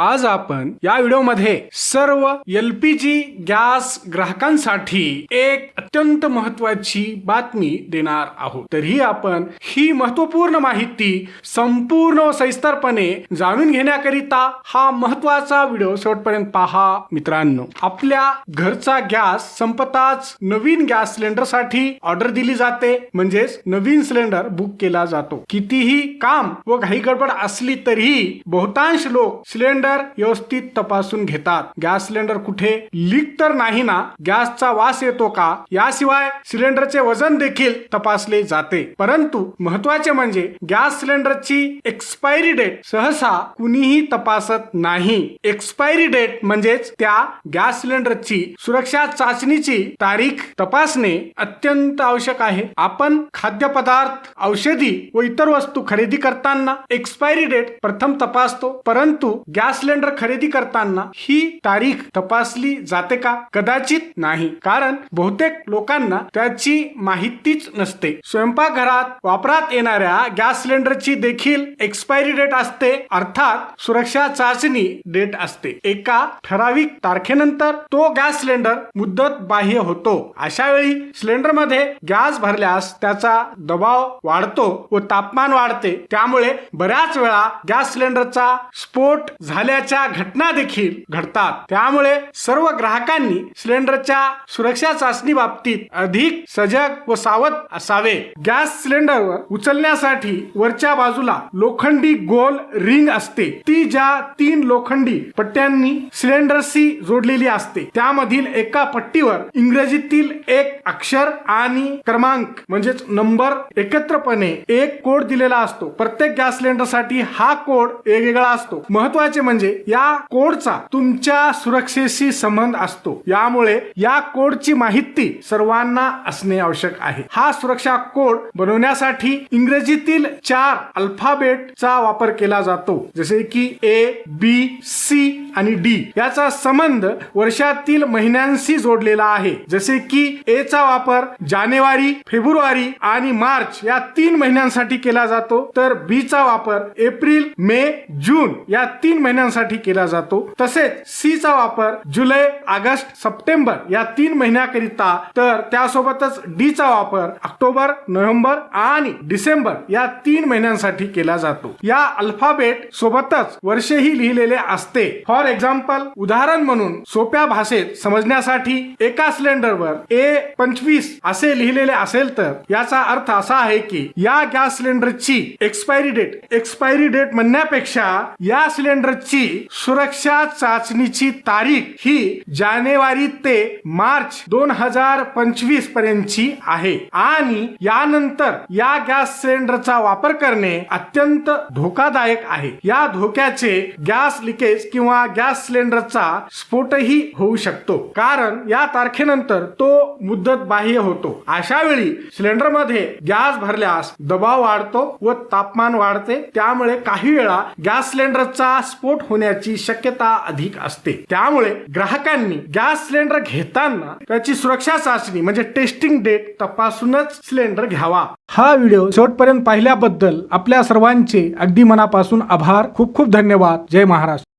आज आपण या व्हिडिओमध्ये सर्व एल पी जी गॅस ग्राहकांसाठी एक अत्यंत महत्वाची बातमी देणार आहोत. तरीही आपण ही महत्त्वपूर्ण माहिती संपूर्ण व सविस्तरपणे जाणून घेण्याकरिता हा महत्त्वाचा व्हिडिओ शेवटपर्यंत पहा मित्रांनो. आपल्या घरचा गॅस संपताच नवीन गॅस सिलेंडरसाठी ऑर्डर दिली जाते. म्हणजेच नवीन सिलेंडर बुक केला जातो. कितीही काम व घाई गडबड असली तरीही बहुतांश लोक सिलेंडर व्यवस्थित तपासून घेतात. गॅस सिलेंडर कुठे? लीक तर नाही ना? गॅसचा वास येतो का? याशिवाय सिलेंडरचे वजन देखील तपासले जाते. परंतु महत्त्वाचे म्हणजे गॅस सिलेंडरची एक्सपायरी डेट सहसा कुणीही तपासत नाही. एक्सपायरी डेट म्हणजेच त्या गॅस सिलेंडरची सुरक्षा चाचणीची तारीख तपासणे अत्यंत आवश्यक आहे. आपण खाद्यपदार्थ औषधी व इतर वस्तू खरेदी करताना एक्सपायरी डेट प्रथम तपासतो. परंतु गॅस सिलेंडर खरेदी करताना ही तारीख तपासली जाते का? कदाचित नाही. कारण बहुतेक लोकांना त्याची माहितीच नसते. स्वयंपाकघरात वापरात येणाऱ्या गॅस सिलेंडरची देखील एक्सपायरी डेट असते. अर्थात सुरक्षा चाचणी डेट असते. एका ठराविक तारखेनंतर तो गॅस सिलेंडर मुदत बाह्य होतो. अशा वेळी सिलेंडरमध्ये गॅस भरल्यास त्याचा दबाव वाढतो व तापमान वाढते. त्यामुळे बऱ्याच वेळा गॅस सिलेंडरचा स्फोट झाला झाल्याच्या घटना देखील घडतात. त्यामुळे सर्व ग्राहकांनी सिलेंडरच्या सुरक्षा चाचणी बाबतीत अधिक सजग व सावध असावे. गॅस सिलेंडरवर उचलण्यासाठी वरच्या बाजूला लोखंडी गोल रिंग असते. ती ज्या तीन लोखंडी पट्ट्यांनी सिलेंडरशी जोडलेली असते त्यामधील एका पट्टीवर इंग्रजीतील एक अक्षर आणि क्रमांक म्हणजेच नंबर एकत्रपणे एक कोड दिलेला असतो. प्रत्येक गॅस सिलेंडरसाठी हा कोड वेगवेगळा असतो. महत्त्वाचे म्हणजे या कोडचा तुमच्या सुरक्षेशी संबंध असतो. यामुळे या कोडची माहिती सर्वांना असणे आवश्यक आहे. हा सुरक्षा कोड बनवण्यासाठी इंग्रजीतील चार अल्फाबेटचा वापर केला जातो. जसे की ए बी सी आणि डी याचा संबंध वर्षातील महिन्यांशी जोडलेला आहे. जसे की ए चा वापर जानेवारी फेब्रुवारी आणि मार्च या तीन महिन्यांसाठी केला जातो. तर बी चा वापर एप्रिल मे जून या तीन महिन्यांसाठी केला जातो. तसेच सी चा वापर जुलै ऑगस्ट सप्टेंबर या तीन महिन्याकरिता तर त्यासोबतच डी चा वापर ऑक्टोबर नोव्हेंबर आणि डिसेंबर या तीन महिन्यांसाठी केला जातो. या अल्फाबेट सोबतच वर्षही लिहिलेले असते. फॉर एक्झाम्पल उदाहरण म्हणून सोप्या भाषेत समजण्यासाठी एका सिलेंडरवर ए पंचवीस असे लिहिलेले असेल तर याचा अर्थ असा आहे की या गॅस सिलेंडरची एक्सपायरी डेट एक्सपायरी डेट म्हणण्यापेक्षा या सिलेंडरची सुरक्षा चाचणीची तारीख ही जानेवारी ते मार्च दोन हजार पंचवीस पर्यंतची आहे. आणि यानंतर या गॅस सिलेंडरचा वापर करणे अत्यंत धोकादायक आहे. या धोक्याचे गॅस लिकेज किंवा गॅस सिलेंडरचा स्फोटही होऊ शकतो. कारण या तारखेनंतर तो मुद्दत बाह्य होतो. अशा वेळी सिलेंडरमध्ये गॅस भरल्यास दबाव वाढतो व तापमान वाढते. त्यामुळे काही वेळा गॅस सिलेंडरचा स्फोट स्फोट होण्याची शक्यता अधिक असते. त्यामुळे ग्राहकांनी गॅस सिलेंडर घेताना त्याची सुरक्षा चाचणी म्हणजे टेस्टिंग डेट तपासूनच सिलेंडर घ्यावा. हा व्हिडिओ शेवटपर्यंत पाहिल्याबद्दल आपल्या सर्वांचे अगदी मनापासून आभार. खूप खूप धन्यवाद. जय महाराष्ट्र.